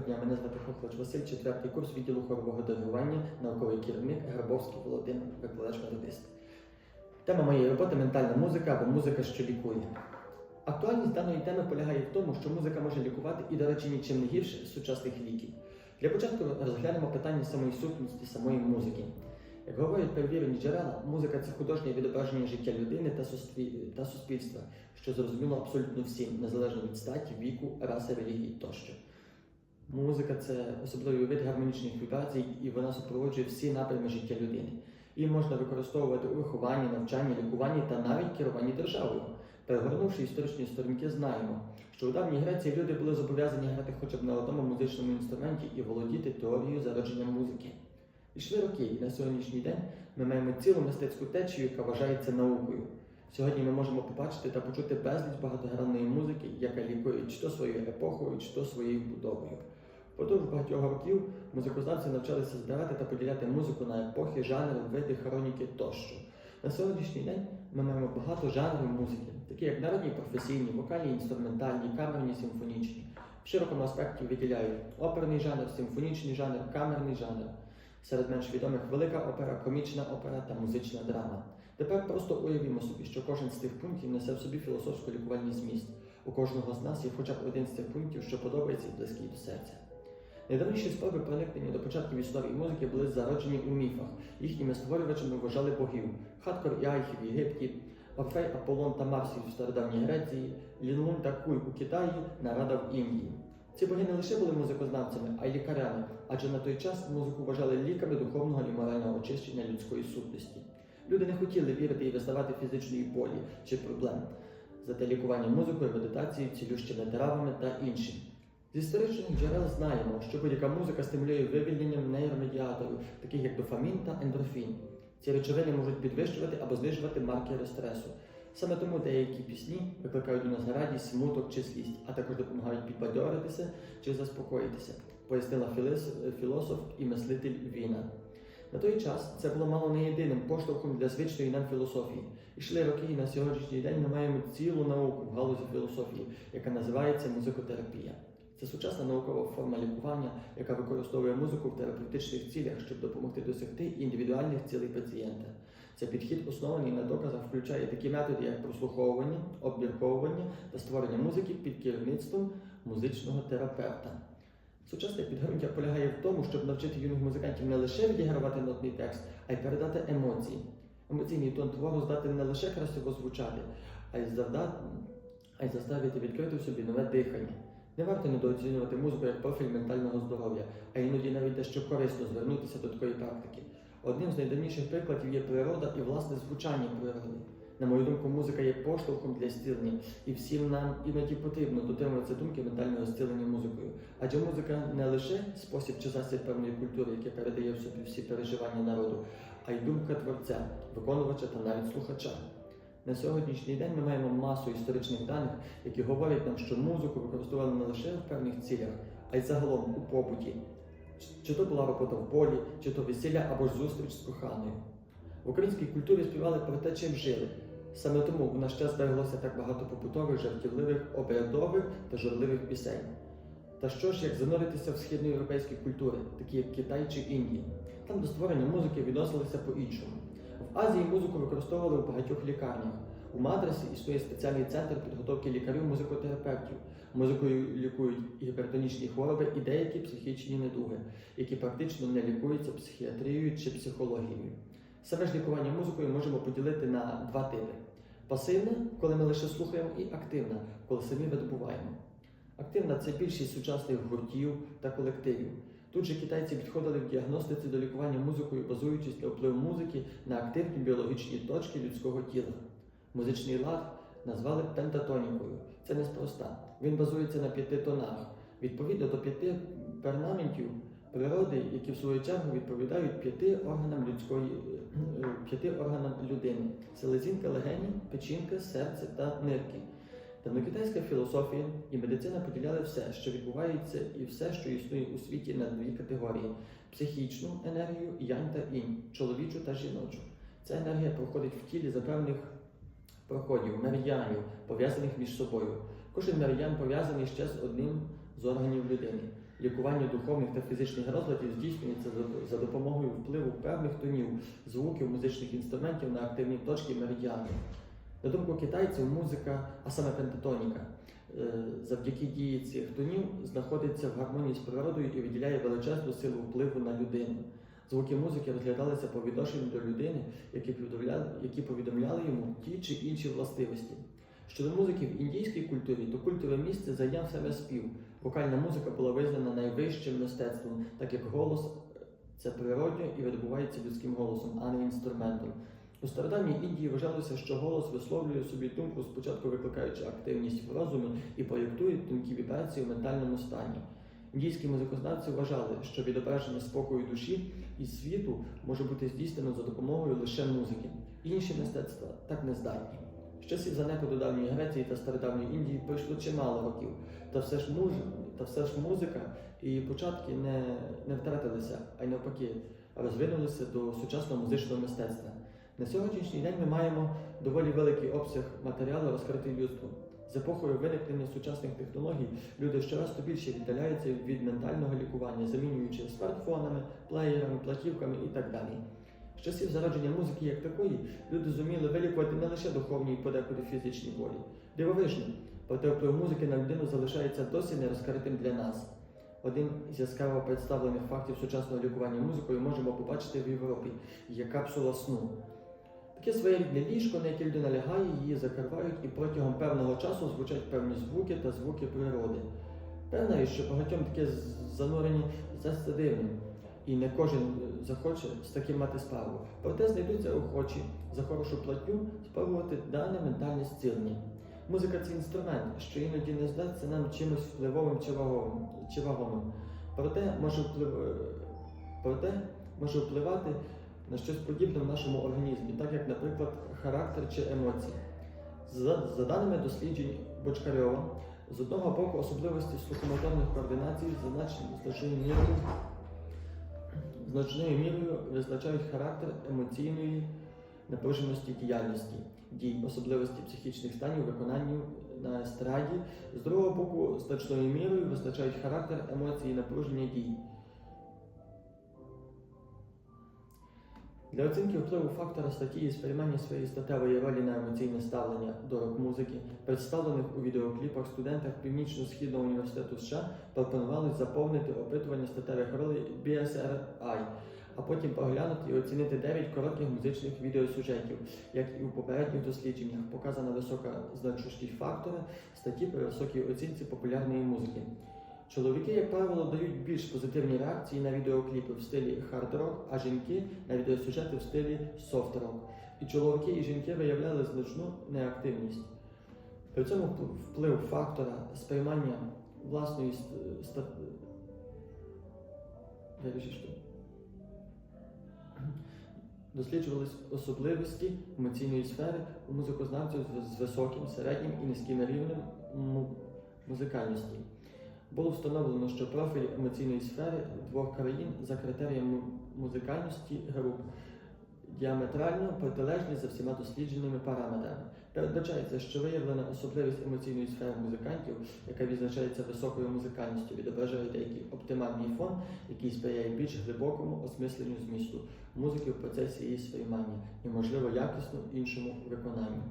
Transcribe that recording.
Доброго дня, мене звати Хохлач Василь, четвертий курс відділу хорового диригування, науковий керівник Грабовський Володимир, викладач методист. Тема моєї роботи ментальна музика або музика, що лікує. Актуальність даної теми полягає в тому, що музика може лікувати і, до речі, нічим не гірше сучасних ліків. Для початку розглянемо питання самої сутності самої музики. Як говорять перевірені джерела, музика це художнє відображення життя людини та суспільства, що зрозуміло абсолютно всім, незалежно від статі, віку, раси, релігії тощо. Музика це особливий вид гармонічних вібрацій, і вона супроводжує всі напрями життя людини. Її можна використовувати у вихованні, навчанні, лікуванні та навіть керуванні державою. Перегорнувши історичні сторінки, знаємо, що у давній Греції люди були зобов'язані грати хоча б на одному музичному інструменті і володіти теорією зародження музики. Ішли роки, і на сьогоднішній день ми маємо цілу мистецьку течію, яка вважається наукою. Сьогодні ми можемо побачити та почути безліч багатогранної музики, яка лікує чи то своєю епохою, чи то своєю будовою. Впродовж багатьох років музикознавці навчалися збирати та поділяти музику на епохи, жанри, види, хроніки тощо. На сьогоднішній день ми маємо багато жанрів музики, такі як народні, професійні, вокальні, інструментальні, камерні, симфонічні. В широкому аспекті виділяють оперний жанр, симфонічний жанр, камерний жанр. Серед менш відомих велика опера, комічна опера та музична драма. Тепер просто уявімо собі, що кожен з цих пунктів несе в собі філософсько-лікувальний зміст. У кожного з нас є хоча б один з цих пунктів, що подобається і близький до серця. Найдавніші спроби проникнення до початків історії музики були зароджені у міфах. Їхніми створювачами вважали богів Хаткор і Айхі в Єгипті, Орфей, Аполлон та Марсій в стародавній Греції, Лінлун та Куль у Китаї, Нарада в Індії. Ці боги не лише були музикознавцями, а й лікарями, адже на той час музику вважали ліками духовного і морального очищення людської сутності. Люди не хотіли вірити і визнавати фізичної болі чи проблем. Зате лікування музикою, медитацією, цілющими травами та іншим. З історичних джерел знаємо, що будь-яка музика стимулює вивільненням нейромедіаторів, таких як дофамін та ендорфін. Ці речовини можуть підвищувати або знижувати маркери стресу. Саме тому деякі пісні викликають у нас радість, смуток чи злість, а також допомагають підбадьоритися чи заспокоїтися, пояснила філософ і мислитель Віна. На той час це було мало не єдиним поштовхом для звичної нам філософії. Ішли роки, і на сьогоднішній день ми маємо цілу науку в галузі філософії, яка називається музикотерапія. Це сучасна наукова форма лікування, яка використовує музику в терапевтичних цілях, щоб допомогти досягти індивідуальних цілей пацієнта. Цей підхід, оснований на доказах, включає такі методи, як прослуховування, обмірковування та створення музики під керівництвом музичного терапевта. Сучасне підґрунтя полягає в тому, щоб навчити юних музикантів не лише відігравати нотний текст, а й передати емоції. Емоційний тон твору здатен не лише красиво звучати, а й завдати, а й заставити відкрити в собі нове дихання. Не варто недооцінювати музику як профіль ментального здоров'я, а іноді навіть дещо корисно звернутися до такої практики. Одним з найдавніших прикладів є природа і власне звучання природи. На мою думку, музика є поштовхом для зцілення, і всім нам іноді потрібно дотримуватися думки ментального зцілення музикою. Адже музика не лише спосіб чи засіб певної культури, яке передає в собі всі переживання народу, а й думка творця, виконувача та навіть слухача. На сьогоднішній день ми маємо масу історичних даних, які говорять нам, що музику використовували не лише в певних цілях, а й загалом у побуті. Чи то була робота в полі, чи то весілля або ж зустріч з коханою. В українській культурі співали про те, чим жили. Саме тому в наш час збереглося так багато побутових, жартівливих, обрядових та журливих пісень. Та що ж, як зануритися в східноєвропейські культури, такі як Китай чи Індія? Там до створення музики відносилися по-іншому. В Азії музику використовували у багатьох лікарнях. У Мадрасі існує спеціальний центр підготовки лікарів-музикотерапевтів. Музикою лікують гіпертонічні хвороби, і деякі психічні недуги, які практично не лікуються психіатрією чи психологією. Саме ж лікування музикою можемо поділити на два типи: пасивне, коли ми лише слухаємо, і активна, коли самі видобуваємо. Активна це більшість сучасних гуртів та колективів. Тут же китайці підходили в діагностиці до лікування музикою, базуючись на впливу музики на активні біологічні точки людського тіла. Музичний лад назвали пентатонікою. Це неспроста. Він базується на п'яти тонах, відповідно до п'яти пернаментів природи, які в свою чергу відповідають п'яти органам людської е, п'яти органам людини: селезінка, легені, печінка, серце та нирки. Давнокитайська філософія і медицина поділяли все, що відбувається, і все, що існує у світі, на дві категорії: психічну енергію, янь та інь, чоловічу та жіночу. Ця енергія проходить в тілі за певних проходів, меридіанів, пов'язаних між собою. Кожен меридіан пов'язаний ще з одним з органів людини. Лікування духовних та фізичних розладів здійснюється за допомогою впливу певних тонів, звуків музичних інструментів на активні точки меридіану. На думку китайців, музика, а саме пентатоніка, е, завдяки дії цих тонів знаходиться в гармонії з природою і виділяє величезну силу впливу на людину. Звуки музики розглядалися по відношенню до людини, які повідомляли, які повідомляли йому ті чи інші властивості. Щодо музики в індійській культурі, то культове місце зайняв саме спів. Вокальна музика була визнана найвищим мистецтвом, так як голос це природньо і відбувається людським голосом, а не інструментом. У стародавній Індії вважалося, що голос висловлює собі думку, спочатку викликаючи активність в розумі і проєктує тонкі вібрації в ментальному стані. Індійські музикознавці вважали, що відображення спокою душі і світу може бути здійснено за допомогою лише музики. Інші мистецтва так не здатні. З часів занепаду давньої Греції та стародавньої Індії пройшло чимало років, та все ж музика, та все ж музика і початки не, не втратилися, а й навпаки, розвинулися до сучасного музичного мистецтва. На сьогоднішній день ми маємо доволі великий обсяг матеріалу розкритий людством. З епохою виникнення сучасних технологій люди щораз то більше віддаляються від ментального лікування, замінюючи смартфонами, плеєрами, платівками і так далі. З часів зародження музики як такої люди зуміли вилікувати не лише духовні і подекуди фізичні болі. Дивовижно, проте вплив музики на людину залишається досі нерозкритим для нас. Один з яскраво представлених фактів сучасного лікування музикою можемо побачити в Європі є капсула сну. Таке своєрідне ліжко, на яке людина лягає, її закривають і протягом певного часу звучать певні звуки та звуки природи. Певно, що багатьом таке занурення здасться дивним, і не кожен е, захоче з таким мати справу. Проте знайдуться охочі за хорошу платню спробувати дане ментальне зцілення. Музика це інструмент, що іноді не здасться нам чимось впливовим чи вагомим. Проте може, вплив... е, проте може впливати на щось подібне в нашому організмі, так як, наприклад, характер чи емоції. За, за даними досліджень Бочкарьова, з одного боку особливості слухомоторних координацій значною мірою, значною мірою визначають характер емоційної напруженості діяльності, дій, особливості психічних станів, виконанню на естраді, з другого боку, значною мірою визначають характер емоцій і напруження дій. Для оцінки впливу фактора статті і сприймання своєї статевої ролі на емоційне ставлення до рок-музики, представлених у відеокліпах студентах Північно-Східного університету США пропонували заповнити опитування статевих ролей BSRI, а потім поглянути і оцінити 9 коротких музичних відеосюжетів. Як і у попередніх дослідженнях, показана висока значущість фактора статті при високій оцінці популярної музики. Чоловіки, як правило, дають більш позитивні реакції на відеокліпи в стилі хард-рок, а жінки на відеосюжети в стилі софт-рок. І чоловіки і жінки виявляли значну неактивність. При цьому вплив фактора сприймання власної ст- ста... Досліджувались особливості емоційної сфери у музикознавців з високим, середнім і низьким рівнем музикальності. Було встановлено, що профіль емоційної сфери двох країн за критерієм музикальності груп діаметрально протилежні за всіма дослідженими параметрами. Передбачається, що виявлена особливість емоційної сфери музикантів, яка відзначається високою музикальністю, відображає деякий оптимальний фон, який сприяє більш глибокому осмисленню змісту музики в процесі її сприймання і, можливо, якісно іншому виконанню.